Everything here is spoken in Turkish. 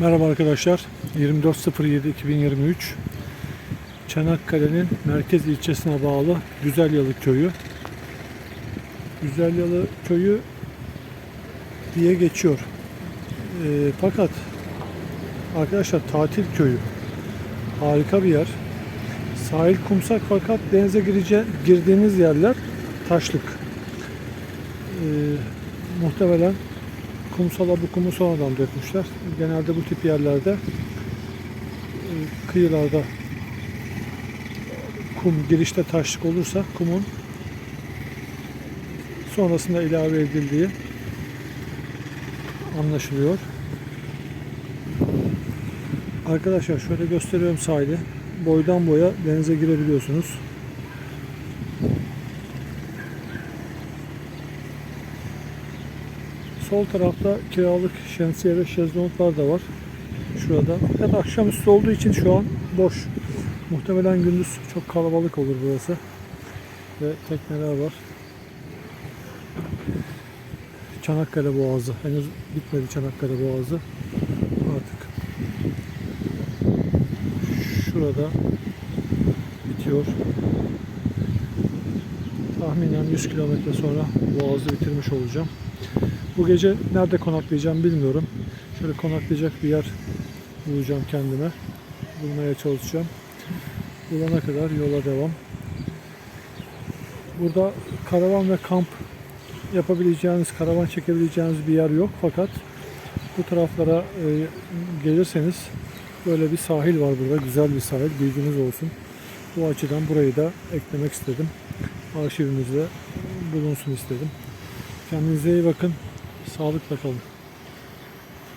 Merhaba arkadaşlar. 24.07.2023 Çanakkale'nin merkez ilçesine bağlı Güzelyalı Köyü. Güzelyalı Köyü diye geçiyor. Ee, fakat arkadaşlar tatil köyü. Harika bir yer. Sahil kumsak fakat denize girece, girdiğiniz yerler taşlık. Ee, muhtemelen kumsala bu kumu sonradan dökmüşler. Genelde bu tip yerlerde e, kıyılarda kum girişte taşlık olursa kumun sonrasında ilave edildiği anlaşılıyor. Arkadaşlar şöyle gösteriyorum sahili. Boydan boya denize girebiliyorsunuz. Sol tarafta kiralık şemsiye ve şezlonglar da var. Şurada. Fakat akşamüstü olduğu için şu an boş. Muhtemelen gündüz çok kalabalık olur burası. Ve tekneler var. Çanakkale Boğazı. Henüz bitmedi Çanakkale Boğazı. Artık şurada bitiyor. Tahminen 100 kilometre sonra Boğazı bitirmiş olacağım. Bu gece nerede konaklayacağım bilmiyorum. Şöyle konaklayacak bir yer bulacağım kendime. Bulmaya çalışacağım. Bulana kadar yola devam. Burada karavan ve kamp yapabileceğiniz, karavan çekebileceğiniz bir yer yok. Fakat bu taraflara e, gelirseniz böyle bir sahil var burada. Güzel bir sahil. Bilginiz olsun. Bu açıdan burayı da eklemek istedim. Arşivimizde bulunsun istedim. Kendinize iyi bakın. Sağlıkla kalın.